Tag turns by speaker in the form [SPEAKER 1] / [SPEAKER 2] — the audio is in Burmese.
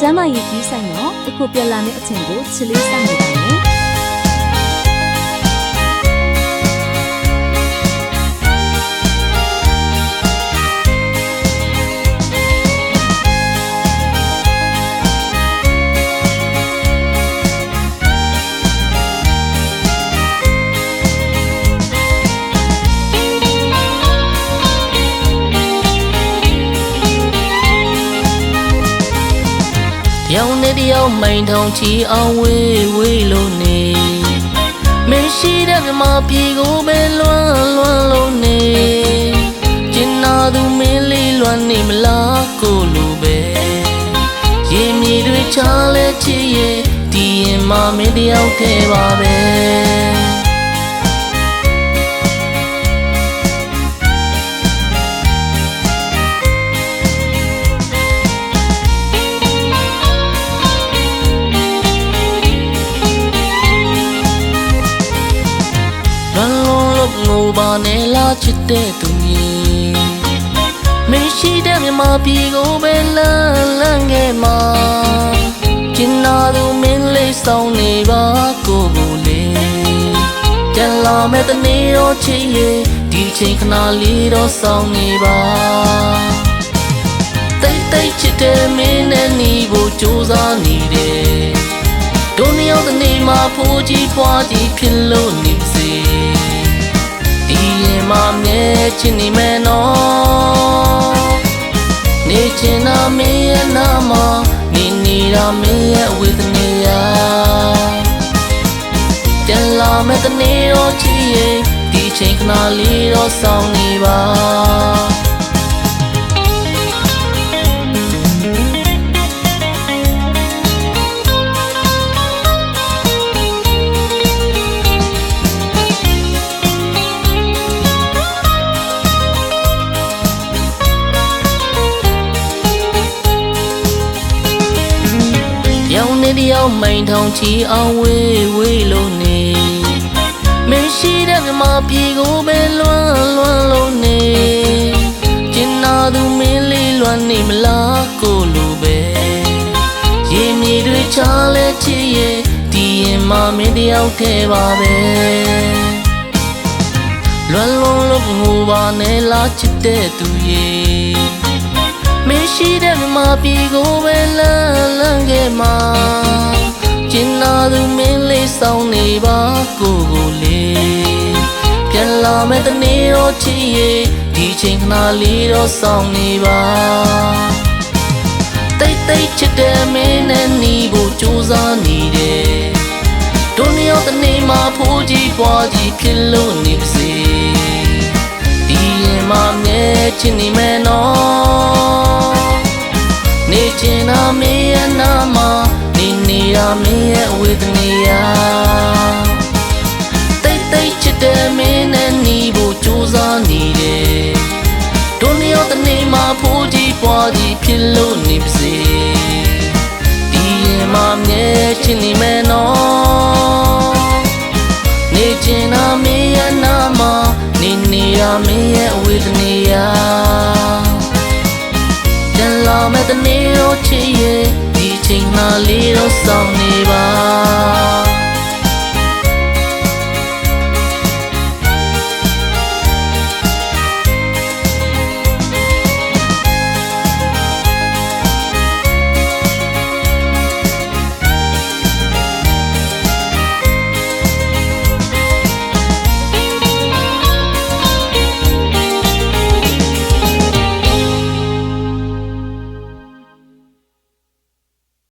[SPEAKER 1] ကျမ်းမာရေးကြီးဆိုင်တော့အခုပြက်လာမယ့်အချိန်ကိုချစ်လေးစောင့်နေပါမယ်
[SPEAKER 2] ရောင်နေတယောက်မိန်ထုံချီအောင်ဝေးဝေးလို့နေမရှိတဲ့မြမပြေကိုပဲလွမ်းလွမ်းလို့နေကျင်နာသူမင်းလေးလွမ်းနေမလားကိုလိုပဲရေမြေတွေချားလဲချစ်ရဲ့ဒီရင်မမင်းတယောက်ထဲပါပဲ ငိုပါနဲ့လာချစ်တဲ့သူကြီးမရှိတဲ့မြမပြေကိုပဲလန်းလန်းငယ်မှာကျင်နာသူမင်းလေးဆောင်နေပါကိုကိုလေးကြံလာမဲ့တနေ့တော့ချစ်ရဲ့ဒီချိန်ခဏလေးတော့ဆောင်နေပါတိတ်တိတ်ချစ်တဲ့မင်းနဲ့ညီဖို့ကြိုးစားနေတယ်တို့နှစ်ယောက်တနေ့မှာဖိုးကြီးဖွားကြီးဖြစ်လို့နေပါစေဒီရင် မှာမြဲချင်နေမယ်နော်နေချင်တာမင်းရဲ့နာမနေနေတာမင်းရဲ့ဝေဒနာယာပြန်လာမဲ့တနေ့တော့ချစ်ရဲ့ဒီချိန်ခဏလေးတော့ဆောင်နေပါ နေတယောက်မိန်ထုံချီအောင်ဝေးဝေးလို့နေမရှိတဲ့မြမပြေကိုပဲလွမ်းလွမ်းလို့နေကျင်နာသူမင်းလေးလွမ်းနေမလားကိုလိုပဲရေမြေတွေချားလဲချစ်ရဲ့ဒီရင်မမင်းတယောက်ထဲပါပဲလွမ်းလွန်လို့ငိုပါနဲ့လားချစ်တဲ့သူရဲ့မ ရှိတဲ့မြမပြေကိုပဲလန်းလန်းခဲ့မှာကျင်နာသူမင်းလေးဆောင်နေပါကိုကိုလေးပြန်လာမဲ့တနေ့တော့ချစ်ရဲ့ဒီချိန်ခဏလေးတော့ဆောင်နေပါတိတ်တိတ်ချစ်တဲ့မင်းနဲ့หนีဖို့ကြိုးစားနေတယ်တို့နှစ်ယောက်တနေ့မှာဖိုးကြီးပွားကြီးဖြစ်လို့နေပါစေဒီရင်မှာမြဲချစ်နေမယ်နော်နေ နေနေတာမင်းရဲ့ဝေဒနာယာတိတ်တိတ်ချစ်တဲ့မင်းနဲ့หนีဖို့ကြိုးစားနေတယ်တို့နှစ်ယောက်တနေ့မှာဖိုးကြီးပွားကြီးဖြစ်လို့နေပါစေဒီရင်မှာမြဲချင်နေမယ်နော်နေချင်တာမင်းရဲ့နာမနေနေတာမင်းရဲ့ဝေဒနာယာပြန်လာမဲ့တနေ့တော့ချစ်ရဲ့ဒီ ချိန်မှလေးတော့စောင့်နေပါ